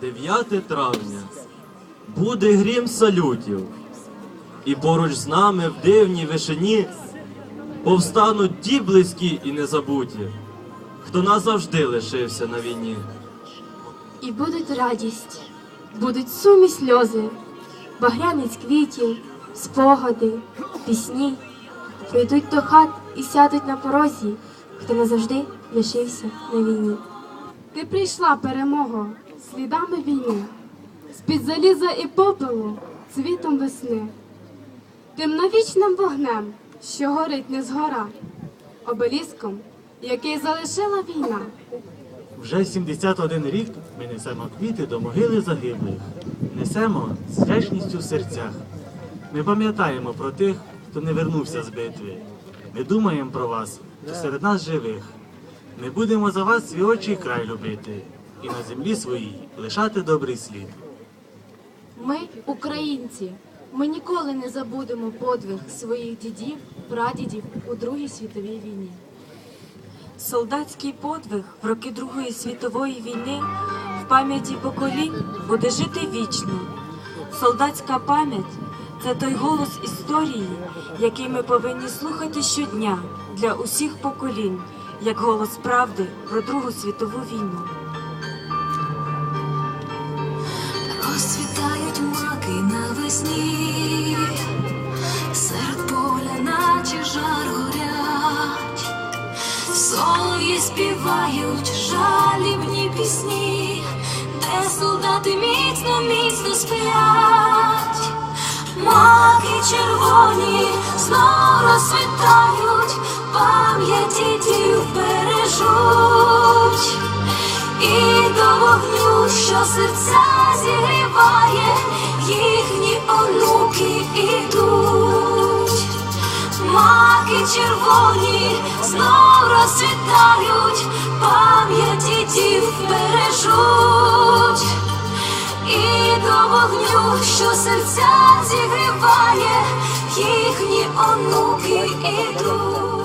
9 травня буде грім салютів, і поруч з нами в дивній вишині повстануть ті близькі і незабуті, хто назавжди лишився на війні. І будуть радість, будуть сумі сльози, багряниць квітів, спогади, пісні. Прийдуть до хат і сядуть на порозі, хто назавжди лишився на війні. Ти прийшла перемога слідами війни, з-під заліза і попелу, цвітом весни, тим навічним вогнем, що горить не згора, обеліском, який залишила війна. Вже 71 рік ми несемо квіти до могили загиблих, несемо з вдячністю в серцях. Ми пам'ятаємо про тих, хто не вернувся з битви. Ми думаємо про вас, хто серед нас живих. Ми будемо за вас свій очі край любити, і на землі своїй лишати добрий слід. Ми українці. Ми ніколи не забудемо подвиг своїх дідів, прадідів у Другій світовій війні. Солдатський подвиг в роки Другої світової війни в пам'яті поколінь буде жити вічно. Солдатська пам'ять це той голос історії, який ми повинні слухати щодня для усіх поколінь, як голос правди про Другу світову війну. Розцвітають маки навесні, серед поля, наче жар горять, солов'ї співають жалібні пісні, де солдати міцно, міцно сплять, маки червоні знов розцвітають, пам'яті дів бережуть. І до вогню, що серця зігріває, їхні онуки ідуть. Маки червоні знов розцвітають, пам'яті дів бережуть. І до вогню, що серця зігріває, їхні онуки ідуть.